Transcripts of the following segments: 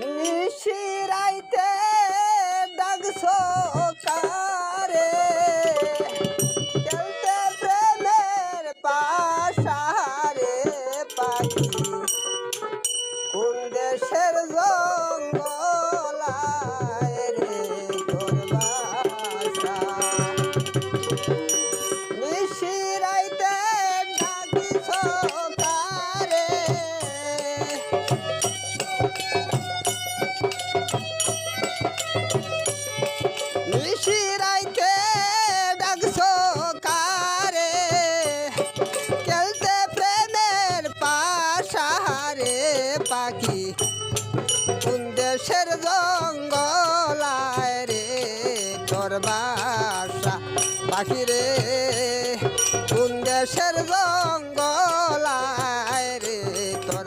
নিশিরাইতে ডাকছো কারে চলতে প্রেমের পাশারে পাখি। নিশিরাইতে ডাকছো কারে? খেলতে প্রেমের পাশারে পাখি কোন দেশের জঙ্গলায় রে তোর পাখি রে। কোন দেশের জঙ্গলায় রে তোর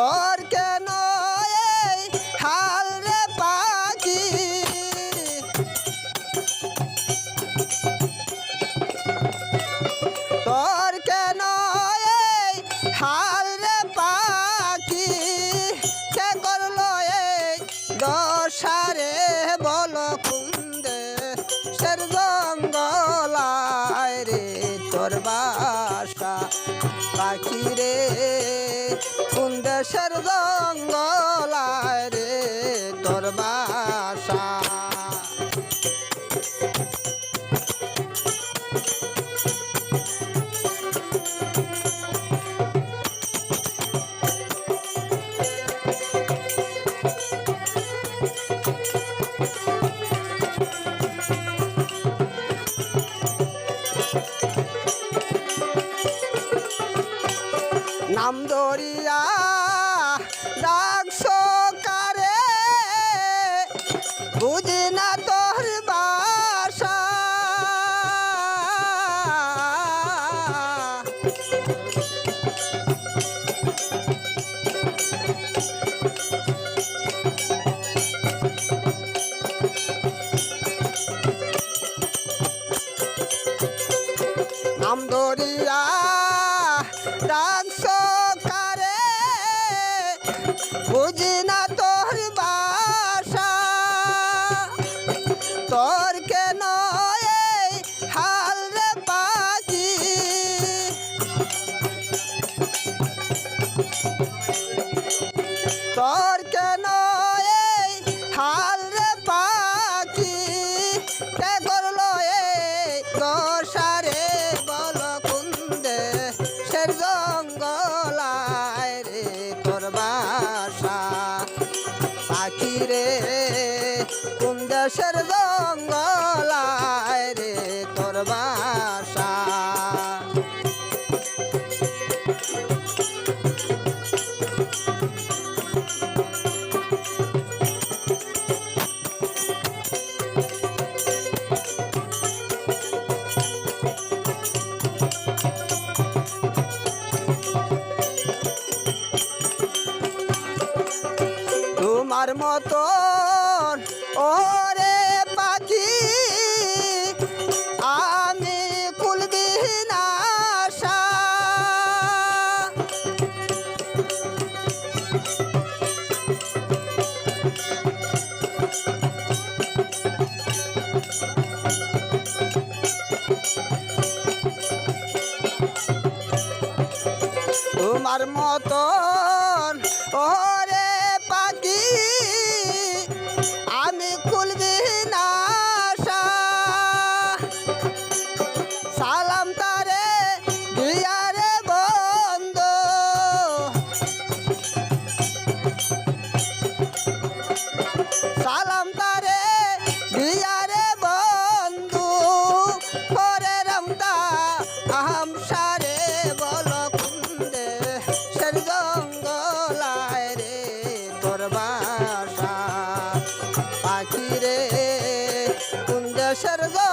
কর নাম দরিয়া ডাকছো কারে? বুঝি না তোর বাসা। নাম দরিয়া বুঝি না তোর কুন্দেশের জঙ্গলায় রে তোর বাসা। তোমার মতন মতন। ওরে পাখি, আমি খুলবি না। সালাম তারে দিয়ারে বন্ধু। সালাম তারে দিয়ারে বন্ধু। করে রমতা বাসা